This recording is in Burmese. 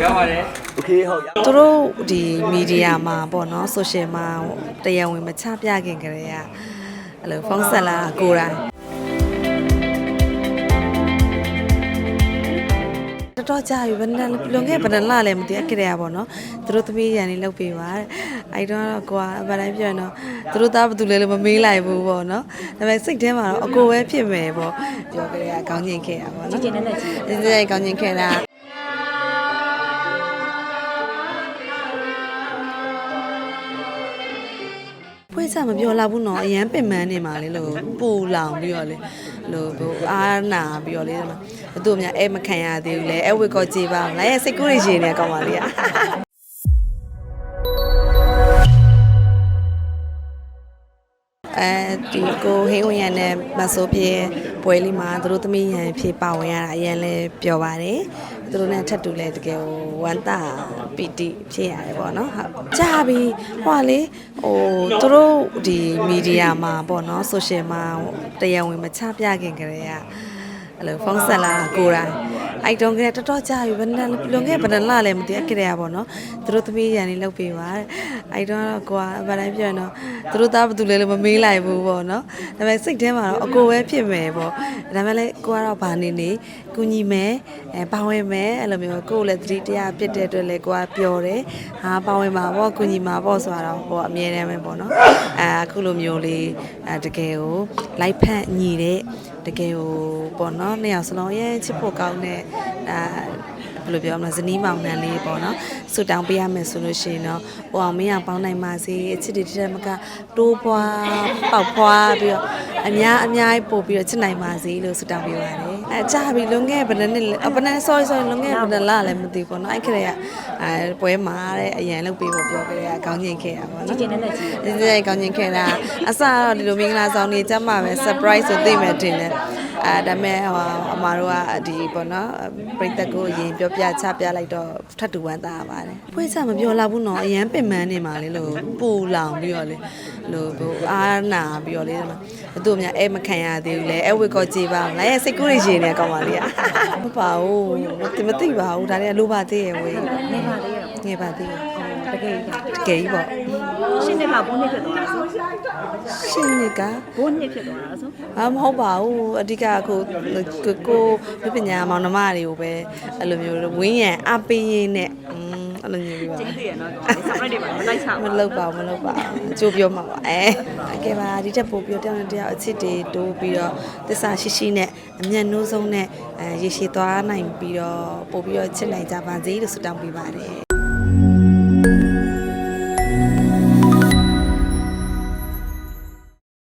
ပြောပါတယ် โอเคဟုတ်ရ သူတို့ဒီမီဒီယာမှာပေါ့နော်ဆိုရှယ်မှာတရားဝင်မချပြခင်ကလေးကအဲ့လိုဖုန်းဆက်လာတာကိုယ်တိုင်တော်တော်ကြာပြီဘယ်နဲ့လွန်ခဲ့ဘယ်နဲ့လလဲမသိအကြရပါတော့သူတို့သမီးရန်လေးလောက်ပေးပါအဲ့တော့ကွာဗတိုင်းပြောရင်တော့သူတို့သားဘာတူလဲလို့မမေးလိုက်ဘူးပေါ့နော်ဒါပေမဲ့စိတ်ထဲမှာတော့အကိုပဲဖြစ်မယ်ပေါ့ပြောကြရကောင်းကျင်ခဲ့တာပေါ့နော်ကျင်နေတဲ့ကျင်နေတဲ့ကောင်းကျင်ခဲ့တာ စမပြောလောက်ဘူးနော်အရန်ပင်ပန်းနေမှာလေလို့ပူလောင်ပြီးတော့လေလို့ဟိုအာနာပြီးတော့လေဒီမှာဘသူ့များအဲမခံရသေးဘူးလေအဲဝစ်ကောကြည်ပါမလားအဲစိတ်ကူးရရှင်နေကောင်းပါလေအဲဒီကိုဟင်းဝင်ရတဲ့မဆိုးပြေပွဲလေးမှာသူတို့သမီးရန်ဖြစ်ပါဝင်ရတာအရင်လဲပြောပါတယ် သူတို့နဲ့ထပ်တူလဲတကယ်ဟိုဝမ်းတာပီတိဖြစ်ရတယ်ပေါ့နော်ဟုတ်ကြာပြီဟွာလေဟိုသူတို့ဒီမီဒီယာမှာပေါ့နော်ဆိုရှယ်မှာတရားဝင်မချပြခင်ကလေးက အဲ့လိုဖုန်းဆက်လာတာကိုယ်တိုင်အဲ့တုန်းကတည်းကတော်တော်ကြာပြီဘယ်နဲ့လွန်ခဲ့ဘယ်နဲ့လလဲမသိအကြရပါတော့သူတို့သမီးရန်လေးလောက်ပေးပါအဲ့တော့ကွာဗတိုင်းပြောရင်တော့သူတို့သားဘာတူလဲလို့မမေးလိုက်ဘူးပေါ့နော်ဒါပေမဲ့စိတ်ထဲမှာတော့အကိုပဲဖြစ်မယ်ပေါ့ဒါပေမဲ့လည်းကိုကတော့ဘာနေနေကုညီမယ်အဲပါဝင်မယ်အဲ့လိုမျိုးကိုယ်လည်းသတိတရားပြစ်တဲ့အတွက်လည်းကိုကပြောတယ်ဟာပါဝင်ပါပေါ့ကုညီမှာပေါ့ဆိုတော့ဟိုအမြဲတမ်းပဲပေါ့နော်အဲအခုလိုမျိုးလေးအဲတကယ်ကိုလိုက်ဖက်ညီတဲ့တကယ်ကိုပေါ့နော်နှစ်ယောက်စလုံးရဲ့ချစ်ဖို့ကောင်းတဲ့အဲဘယ်လိုပြောမလဲဇနီးမောင်နှံလေးပေါ့နော်ဆူတောင်းပေးရမယ်ဆိုလို့ရှိရင်တော့ဟိုအောင်မင်းအောင်ပေါင်းနိုင်ပါစေအချစ်တွေတစ်ထက်မကတိုးပွားပေါက်ဖွားပြီးတော့အများအများကြီးပို့ပြီးတော့ချစ်နိုင်ပါစေလို့ဆူတောင်းပေးပါတယ်အဲကြာပြီလွန်ခဲ့ဘယ်နှစ်နှစ်လဲဘယ်နှစ် sorry sorry လွန်ခဲ့ဘယ်နှစ်လလည်းမသိဘူးပေါ့နော်အဲ့ခရက်ရအဲပွဲမှာတဲ့အရန်လုပ်ပေးဖို့ပြောကြရကောင်းကျင်ခဲ့တာပေါ့နော်ကျင်းနေတဲ့ကြီးဒီနေ့ကောင်းကျင်ခဲ့တာအစတော့ဒီလိုမင်္ဂလာဆောင်နေကြမှာပဲ surprise ဆိုသိမယ်တင်တယ် အဲဒါပေမဲ့ဟိုအမတို့ကဒီပေါ့နော်ပြိတ္တကိုအရင်ပြောပြချပြလိုက်တော့ထပ်တူဝမ်းသာပါတယ်ဖွဲ့စမပြောလောက်ဘူးနော်အရန်ပင်ပန်းနေမှာလေလို့ပူလောင်ပြီးတော့လေလို့ဟိုအာနာပြီးတော့လေဒီမှာဘသူ့များအဲမခံရသေးဘူးလေအဲဝစ်ကောကြည်ပါမလားအဲစိတ်ကူးရရှင်နေကောင်းပါလေမပါဘူးမသိပါဘူးဒါတွေကလိုပါသေးရဲ့ဝေးနေပါလေရောငယ်ပါသေးရဲ့တကယ်ကြီးတကယ်ကြီးပေါ့ရှင်းနေမှာဘုန်းနှစ်ဖြစ်သွားတာဆိုရှင်နေကဘုန်းနှစ်ဖြစ်သွားတာဆိုအာမဟုတ်ပါဘူးအဓိကကိုကိုကိုပြပညာမောင်နှမတွေကိုပဲအဲ့လိုမျိုးဝင်းရံအပေးရင်းနဲ့อืมအဲ့လိုမျိုးပြပါကျင်းသေးရနော် surprise တွေပါမလိုက်ချမလုပ်ပါဘူးမလုပ်ပါဘူးအကျိုးပြောမှာပါအဲအကယ်ပါဒီတက်ပို့ပြောတောင်းတဲ့တရားအချစ်တွေတိုးပြီးတော့သစ္စာရှိရှိနဲ့အမျက်နှိုးဆုံးနဲ့အဲရေရှည်သွားနိုင်ပြီးတော့ပို့ပြီးတော့ချစ်နိုင်ကြပါစေလို့ဆုတောင်းပေးပါတယ်